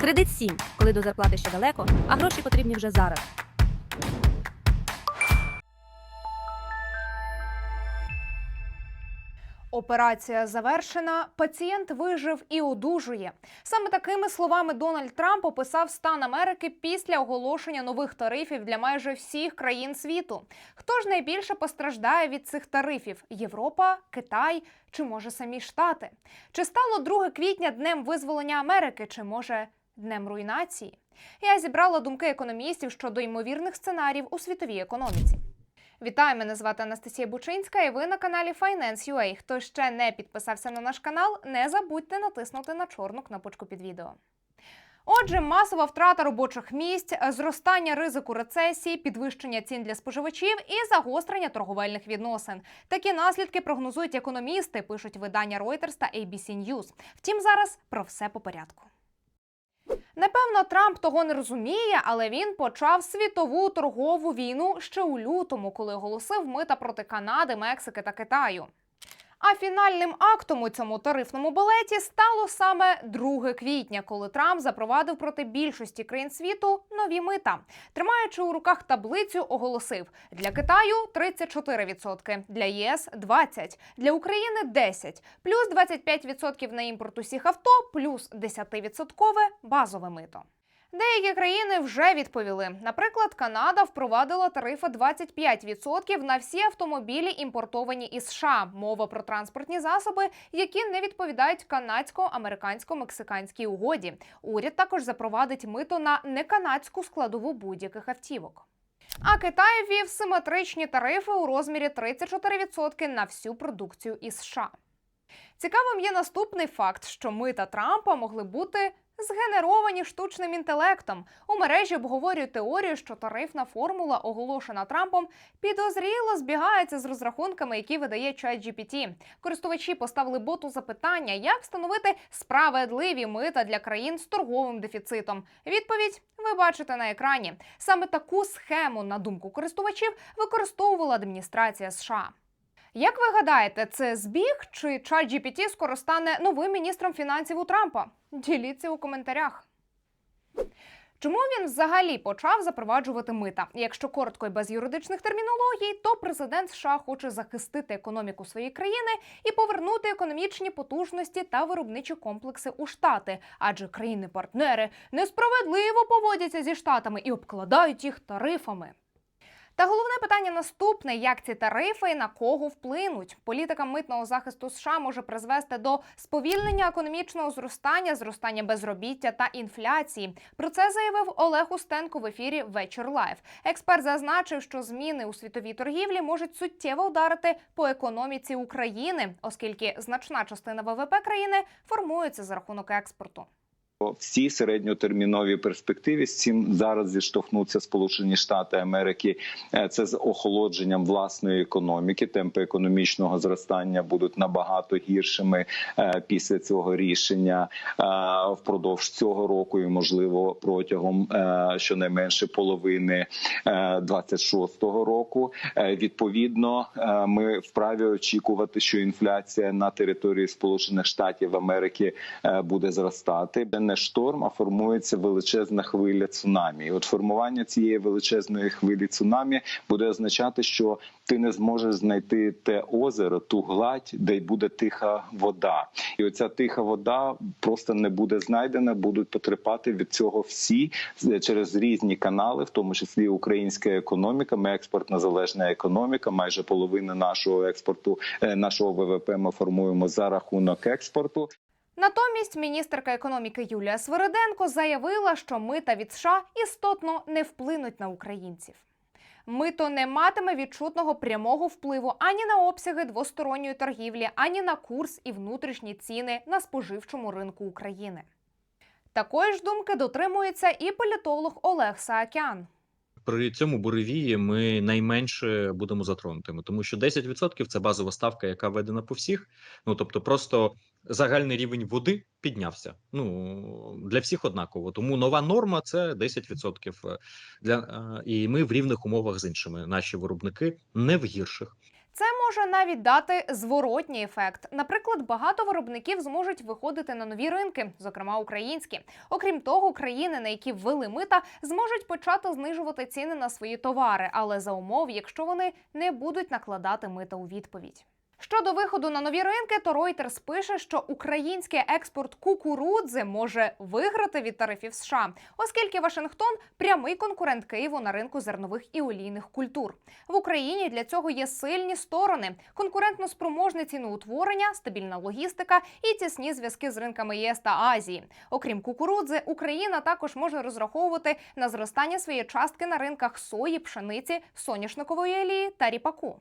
Кредит 7, коли до зарплати ще далеко, а гроші потрібні вже зараз. Операція завершена. Пацієнт вижив і одужує. Саме такими словами Дональд Трамп описав стан Америки після оголошення нових тарифів для майже всіх країн світу. Хто ж найбільше постраждає від цих тарифів? Європа, Китай чи може самі Штати? Чи стало 2 квітня днем визволення Америки, чи може днем руйнації? Я зібрала думки економістів щодо ймовірних сценаріїв у світовій економіці. Вітаю, мене звати Анастасія Бучинська, і ви на каналі Finance.ua. Хто ще не підписався на наш канал, не забудьте натиснути на чорну кнопочку під відео. Отже, масова втрата робочих місць, зростання ризику рецесії, підвищення цін для споживачів і загострення торговельних відносин. Такі наслідки прогнозують економісти, пишуть видання Reuters та ABC News. Втім, зараз про все по порядку. Напевно, Трамп того не розуміє, але він почав світову торгову війну ще у лютому, коли оголосив мита проти Канади, Мексики та Китаю. А фінальним актом у цьому тарифному балеті стало саме 2 квітня, коли Трамп запровадив проти більшості країн світу нові мита. Тримаючи у руках таблицю, оголосив для Китаю 34%, для ЄС 20%, для України 10%, плюс 25% на імпорт усіх авто, плюс 10% базове мито. Деякі країни вже відповіли. Наприклад, Канада впровадила тарифи 25% на всі автомобілі, імпортовані із США. Мова про транспортні засоби, які не відповідають канадсько-американсько-мексиканській угоді. Уряд також запровадить мито на неканадську складову будь-яких автівок. А Китай ввів симетричні тарифи у розмірі 34% на всю продукцію із США. Цікавим є наступний факт, що мита Трампа могли бути згенеровані штучним інтелектом. У мережі обговорюють теорію, що тарифна формула, оголошена Трампом, підозріло збігається з розрахунками, які видає ChatGPT. Користувачі поставили боту запитання, як встановити справедливі мита для країн з торговим дефіцитом. Відповідь ви бачите на екрані. Саме таку схему, на думку користувачів, використовувала адміністрація США. Як ви гадаєте, це збіг чи ChatGPT скоро стане новим міністром фінансів у Трампа? Діліться у коментарях. Чому він взагалі почав запроваджувати мита? Якщо коротко і без юридичних термінологій, то президент США хоче захистити економіку своєї країни і повернути економічні потужності та виробничі комплекси у штати, адже країни-партнери несправедливо поводяться зі штатами і обкладають їх тарифами. Та головне питання наступне: як ці тарифи і на кого вплинуть? Політика митного захисту США може призвести до сповільнення економічного зростання, зростання безробіття та інфляції. Про це заявив Олег Устенко в ефірі Вечір Лайв. Експерт зазначив, що зміни у світовій торгівлі можуть суттєво вдарити по економіці України, оскільки значна частина ВВП країни формується за рахунок експорту. Всі середньотермінові перспективи з цим зараз зіштовхнуться Сполучені Штати Америки. Е, Це з охолодженням власної економіки. Темпи економічного зростання будуть набагато гіршими е, після цього рішення е, впродовж цього року, і можливо протягом щонайменше половини е, 26-го року. Відповідно, ми вправі очікувати, що інфляція на території Сполучених Штатів Америки буде зростати. Не шторм, а формується величезна хвиля цунамі. І От формування цієї величезної хвилі цунамі буде означати, що ти не зможеш знайти те озеро, ту гладь, де й буде тиха вода, і оця тиха вода просто не буде знайдена. Будуть потерпати від цього всі через різні канали, в тому числі українська економіка. Ми експортна залежна економіка. Майже половина нашого експорту, е, нашого ВВП ми формуємо за рахунок експорту. Натомість міністерка економіки Юлія Свириденко заявила, що мита від США істотно не вплинуть на українців. Мито не матиме відчутного прямого впливу ані на обсяги двосторонньої торгівлі, ані на курс і внутрішні ціни на споживчому ринку України. Такої ж думки дотримується і політолог Олег Саакян. При цьому буревії ми найменше будемо затронутими, тому що 10% – це базова ставка, яка введена по всіх. Ну тобто, просто загальний рівень води піднявся. Ну для всіх однаково. Тому нова норма це 10% для е, і ми в рівних умовах з іншими. Наші виробники не в гірших. Це може навіть дати зворотній ефект. Наприклад, багато виробників зможуть виходити на нові ринки, зокрема українські. Окрім того, країни, на які ввели мита, зможуть почати знижувати ціни на свої товари, але за умов, якщо вони не будуть накладати мита у відповідь. Щодо виходу на нові ринки, то Reuters пише, що український експорт кукурудзи може виграти від тарифів США, оскільки Вашингтон прямий конкурент Києву на ринку зернових і олійних культур. В Україні для цього є сильні сторони: конкурентно спроможне ціноутворення, стабільна логістика і тісні зв'язки з ринками ЄС та Азії. Окрім кукурудзи, Україна також може розраховувати на зростання своєї частки на ринках сої, пшениці, соняшникової олії та ріпаку.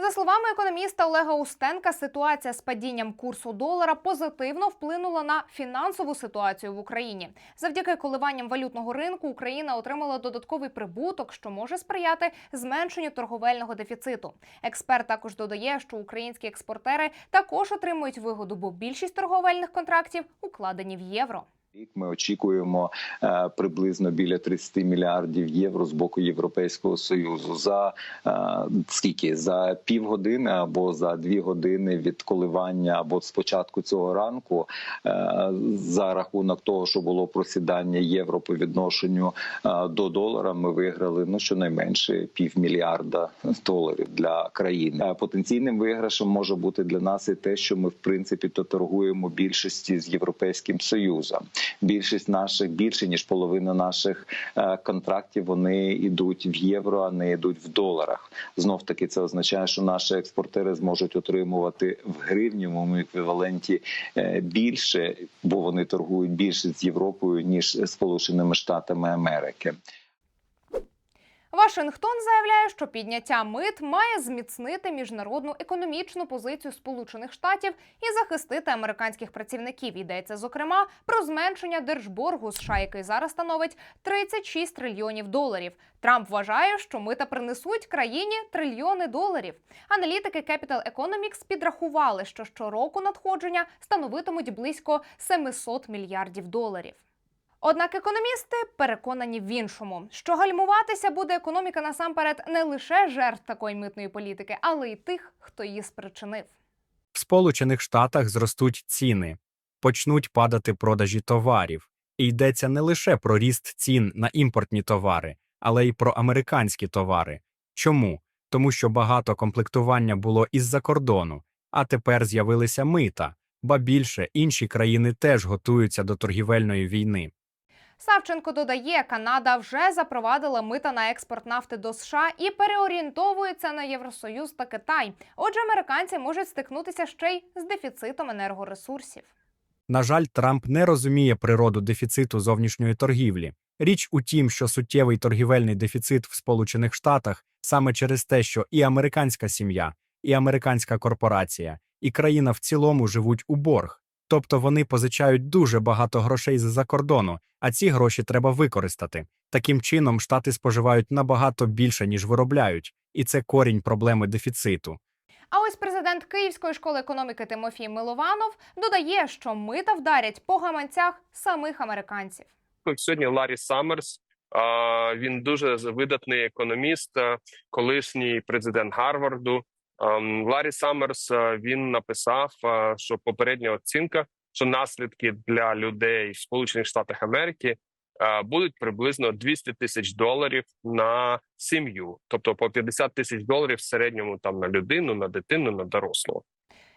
За словами економіста Олега Устенка, ситуація з падінням курсу долара позитивно вплинула на фінансову ситуацію в Україні. Завдяки коливанням валютного ринку Україна отримала додатковий прибуток, що може сприяти зменшенню торговельного дефіциту. Експерт також додає, що українські експортери також отримують вигоду, бо більшість торговельних контрактів укладені в євро. Рік ми очікуємо е, приблизно біля 30 мільярдів євро з боку Європейського союзу за е, скільки за півгодини або за дві години від коливання або з початку цього ранку е, за рахунок того, що було просідання євро по відношенню до долара. Ми виграли ну щонайменше півмільярда доларів для країни. Потенційним виграшем може бути для нас і те, що ми в принципі то торгуємо більшості з європейським союзом більшість наших більше ніж половина наших е, контрактів вони йдуть в євро, а не йдуть в доларах. Знов таки це означає, що наші експортери зможуть отримувати в гривнівому еквіваленті е, більше, бо вони торгують більше з Європою ніж Сполученими Штатами Америки. Вашингтон заявляє, що підняття мит має зміцнити міжнародну економічну позицію Сполучених Штатів і захистити американських працівників. Йдеться зокрема про зменшення держборгу США, який зараз становить 36 трильйонів доларів. Трамп вважає, що мита принесуть країні трильйони доларів. Аналітики Capital Economics підрахували, що щороку надходження становитимуть близько 700 мільярдів доларів. Однак економісти переконані в іншому, що гальмуватися буде економіка насамперед не лише жертв такої митної політики, але й тих, хто її спричинив. В Сполучених Штатах зростуть ціни, почнуть падати продажі товарів. І йдеться не лише про ріст цін на імпортні товари, але й про американські товари. Чому? Тому що багато комплектування було із-за кордону, а тепер з'явилися мита, ба більше інші країни теж готуються до торгівельної війни. Савченко додає, Канада вже запровадила мита на експорт нафти до США і переорієнтовується на Євросоюз та Китай. Отже, американці можуть стикнутися ще й з дефіцитом енергоресурсів. На жаль, Трамп не розуміє природу дефіциту зовнішньої торгівлі. Річ у тім, що суттєвий торгівельний дефіцит в Сполучених Штатах саме через те, що і американська сім'я, і американська корпорація, і країна в цілому живуть у борг. Тобто вони позичають дуже багато грошей з-за кордону, а ці гроші треба використати. Таким чином, штати споживають набагато більше, ніж виробляють, і це корінь проблеми дефіциту. А ось президент Київської школи економіки Тимофій Милованов додає, що мита вдарять по гаманцях самих американців. Сьогодні Ларі Саммерс. Він дуже видатний економіст, колишній президент Гарварду. Ам, Ларі Саммерс він написав, що попередня оцінка, що наслідки для людей в Сполучених Штатах Америки будуть приблизно 200 тисяч доларів на сім'ю, тобто по 50 тисяч доларів в середньому там на людину, на дитину, на дорослого.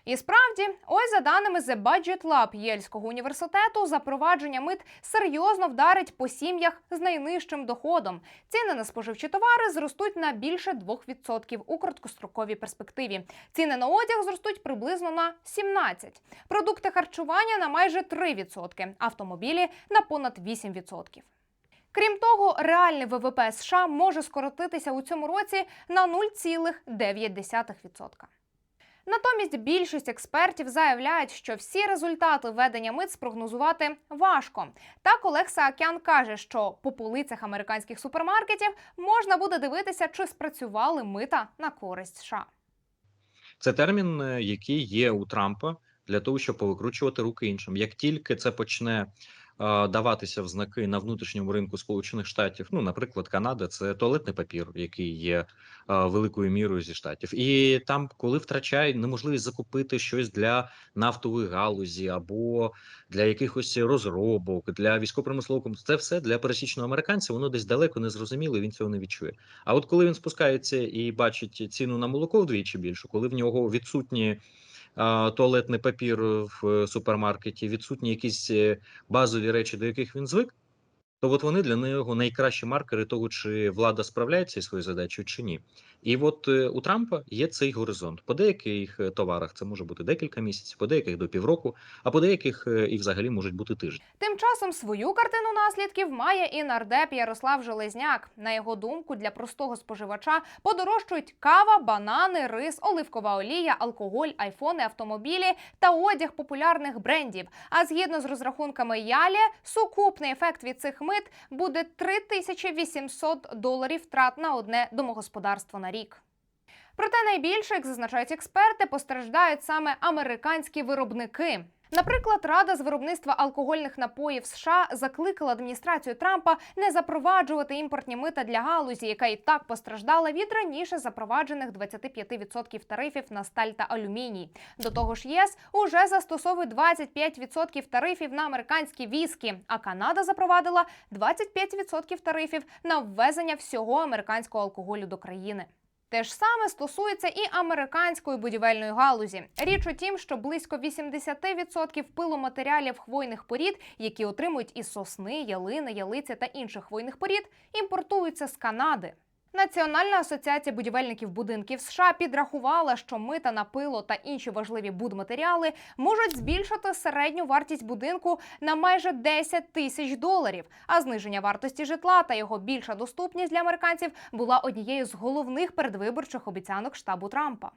І справді, ось за даними The Budget Lab Єльського університету, запровадження мит серйозно вдарить по сім'ях з найнижчим доходом. Ціни на споживчі товари зростуть на більше 2% у короткостроковій перспективі. Ціни на одяг зростуть приблизно на 17%. Продукти харчування на майже 3%, автомобілі на понад 8%. Крім того, реальний ВВП США може скоротитися у цьому році на 0,9%. Натомість більшість експертів заявляють, що всі результати введення мит спрогнозувати важко. Так Олег Саакян каже, що по полицях американських супермаркетів можна буде дивитися, чи спрацювали мита на користь США. Це термін, е, який є у Трампа для того, щоб повикручувати руки іншим. Як тільки це почне даватися в знаки на внутрішньому ринку Сполучених Штатів. Ну, наприклад, Канада це туалетний папір, який є великою мірою зі штатів, і там, коли втрачає неможливість закупити щось для нафтової галузі або для якихось розробок, для військово-промислового комплексу, це все для пересічного американця. Воно десь далеко не зрозуміло, він цього не відчує. А от коли він спускається і бачить ціну на молоко вдвічі більше, коли в нього відсутні туалетний папір в супермаркеті, відсутні якісь е, базові речі, до яких він звик, то от вони для нього найкращі маркери того, чи влада справляється зі своєю задачею, чи ні. І от е, у Трампа є цей горизонт. По деяких е, товарах це може бути декілька місяців, по деяких до півроку, а по деяких е, і взагалі можуть бути тижні. Тим часом свою картину наслідків має і нардеп Ярослав Железняк. На його думку, для простого споживача подорожчують кава, банани, рис, оливкова олія, алкоголь, айфони, автомобілі та одяг популярних брендів. А згідно з розрахунками Ялі, сукупний ефект від цих мит буде 3800 доларів втрат на одне домогосподарство на рік. Проте найбільше, як зазначають експерти, постраждають саме американські виробники. Наприклад, Рада з виробництва алкогольних напоїв США закликала адміністрацію Трампа не запроваджувати імпортні мита для галузі, яка і так постраждала від раніше запроваджених 25% тарифів на сталь та алюміній. До того ж, ЄС уже застосовує 25% тарифів на американські віскі, а Канада запровадила 25% тарифів на ввезення всього американського алкоголю до країни. Те ж саме стосується і американської будівельної галузі. Річ у тім, що близько 80% пиломатеріалів хвойних порід, які отримують із сосни, ялини, ялиці та інших хвойних порід, імпортуються з Канади. Національна асоціація будівельників будинків США підрахувала, що мита на пило та інші важливі будматеріали можуть збільшити середню вартість будинку на майже 10 тисяч доларів. А зниження вартості житла та його більша доступність для американців була однією з головних передвиборчих обіцянок штабу Трампа.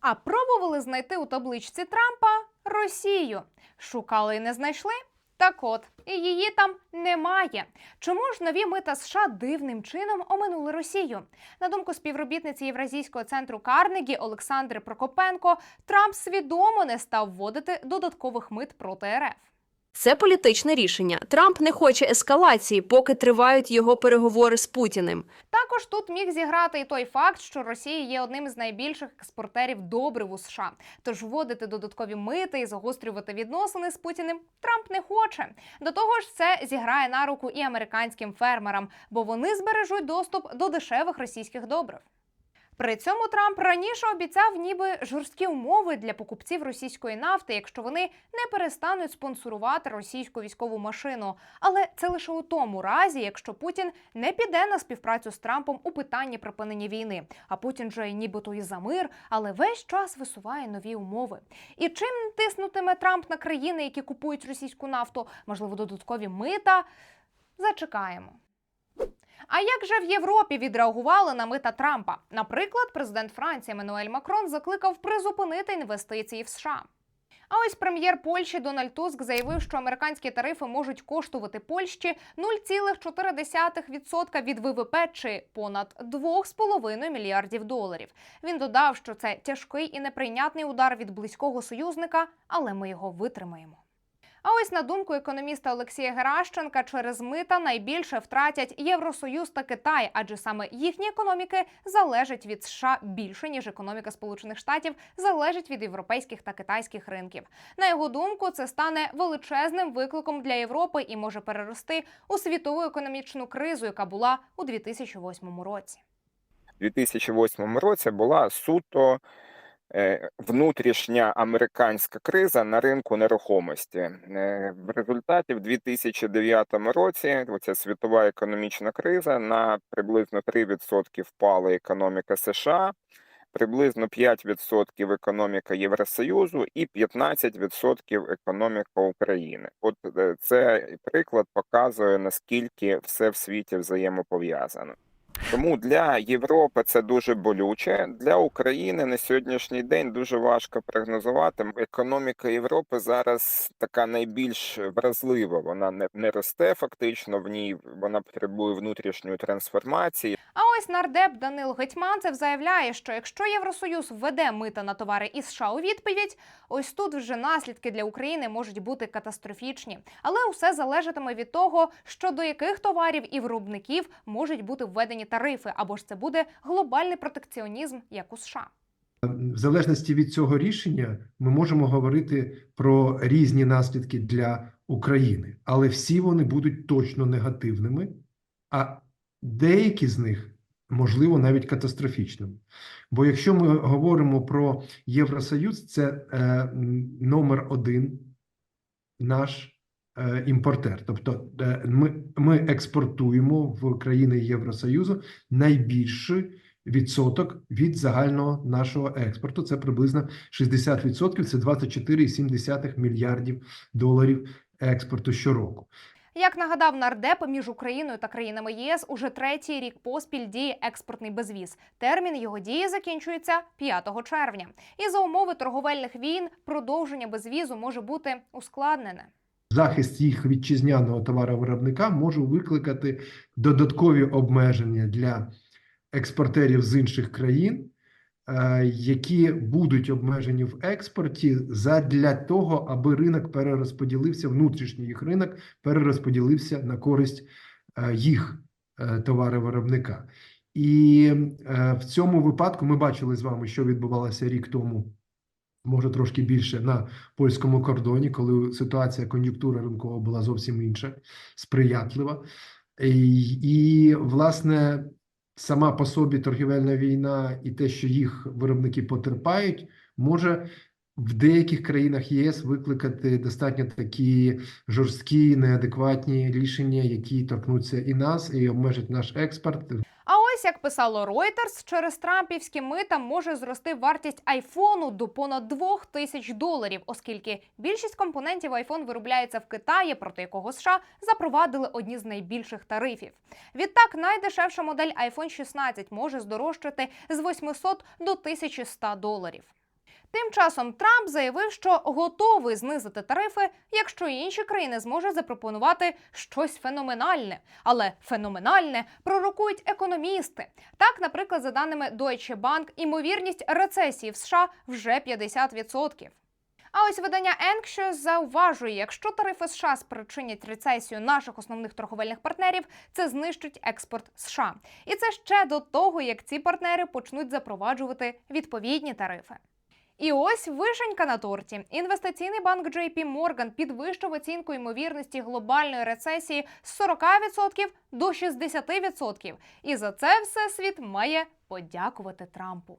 А пробували знайти у табличці Трампа Росію. Шукали і не знайшли. Так от, і її там немає. Чому ж нові мита США дивним чином оминули Росію? На думку співробітниці Євразійського центру Карнегі Олександри Прокопенко, Трамп свідомо не став вводити додаткових мит проти РФ. Це політичне рішення. Трамп не хоче ескалації, поки тривають його переговори з Путіним. Також тут міг зіграти і той факт, що Росія є одним з найбільших експортерів добрив у США. Тож вводити додаткові мити і загострювати відносини з Путіним Трамп не хоче. До того ж, це зіграє на руку і американським фермерам, бо вони збережуть доступ до дешевих російських добрив. При цьому Трамп раніше обіцяв ніби жорсткі умови для покупців російської нафти, якщо вони не перестануть спонсорувати російську військову машину. Але це лише у тому разі, якщо Путін не піде на співпрацю з Трампом у питанні припинення війни. А Путін же нібито і за мир, але весь час висуває нові умови. І чим тиснутиме Трамп на країни, які купують російську нафту, можливо, додаткові мита? Зачекаємо. А як же в Європі відреагували на мита Трампа? Наприклад, президент Франції Еммануель Макрон закликав призупинити інвестиції в США. А ось прем'єр Польщі Дональд Туск заявив, що американські тарифи можуть коштувати Польщі 0,4% від ВВП чи понад 2,5 мільярдів доларів. Він додав, що це тяжкий і неприйнятний удар від близького союзника, але ми його витримаємо. А ось на думку економіста Олексія Геращенка, через мита найбільше втратять Євросоюз та Китай, адже саме їхні економіки залежать від США більше ніж економіка Сполучених Штатів залежить від європейських та китайських ринків. На його думку, це стане величезним викликом для Європи і може перерости у світову економічну кризу, яка була у 2008 році. У 2008 році була суто внутрішня американська криза на ринку нерухомості. Е, В результаті в 2009 році оця світова економічна криза на приблизно 3% впала економіка США, приблизно 5% економіка Євросоюзу і 15% економіка України. От е, це приклад показує наскільки все в світі взаємопов'язано. Тому для Європи це дуже болюче. Для України на сьогоднішній день дуже важко прогнозувати. Економіка Європи зараз така найбільш вразлива. Вона не, не росте фактично в ній. Вона потребує внутрішньої трансформації. А ось нардеп Данил Гетьманцев заявляє, що якщо Євросоюз введе мита на товари із США у відповідь, ось тут вже наслідки для України можуть бути катастрофічні. Але усе залежатиме від того, що до яких товарів і виробників можуть бути введені тарифи, або ж це буде глобальний протекціонізм, як у США. В залежності від цього рішення ми можемо говорити про різні наслідки для України, але всі вони будуть точно негативними, а деякі з них можливо навіть катастрофічними. Бо якщо ми говоримо про Євросоюз, це е, номер один наш імпортер. Тобто е, ми, ми експортуємо в країни Євросоюзу найбільший відсоток від загального нашого експорту. Це приблизно 60%, це 24,7 мільярдів доларів експорту щороку. Як нагадав нардеп, між Україною та країнами ЄС уже третій рік поспіль діє експортний безвіз. Термін його дії закінчується 5 червня. І за умови торговельних війн продовження безвізу може бути ускладнене. Захист їх вітчизняного товаровиробника може викликати додаткові обмеження для експортерів з інших країн, е, які будуть обмежені в експорті задля того, аби ринок перерозподілився, внутрішній їх ринок перерозподілився на користь е, їх е, товаровиробника. І в цьому випадку ми бачили з вами, що відбувалося рік тому, може трошки більше на польському кордоні, коли ситуація кон'юнктура ринкова була зовсім інша, сприятлива. І, і власне сама по собі торгівельна війна і те, що їх виробники потерпають, може в деяких країнах єС викликати достатньо такі жорсткі, неадекватні рішення, які торкнуться і нас, і обмежать наш експорт. А ось як писало Reuters, через трампівські мита може зрости вартість айфону до понад 2 тисяч доларів, оскільки більшість компонентів айфон виробляється в Китаї, проти якого США запровадили одні з найбільших тарифів. Відтак, найдешевша модель iPhone 16 може здорожчати з 800 до 1100 доларів. Тим часом Трамп заявив, що готовий знизити тарифи, якщо інші країни зможуть запропонувати щось феноменальне. Але феноменальне пророкують економісти. Так, наприклад, за даними Deutsche Bank, імовірність рецесії в США вже 50%. А ось видання Anxious зауважує, якщо тарифи США спричинять рецесію наших основних торговельних партнерів, це знищить експорт США. І це ще до того, як ці партнери почнуть запроваджувати відповідні тарифи. І ось вишенька на торті. Інвестиційний банк JP Morgan підвищив оцінку ймовірності глобальної рецесії з 40% до 60%. І за це все світ має подякувати Трампу.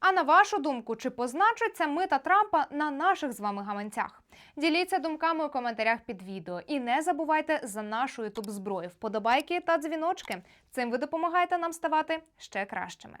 А на вашу думку, чи позначиться мита Трампа на наших з вами гаманцях? Діліться думками у коментарях під відео і не забувайте за нашу ютуб зброю, вподобайки та дзвіночки. Цим ви допомагаєте нам ставати ще кращими.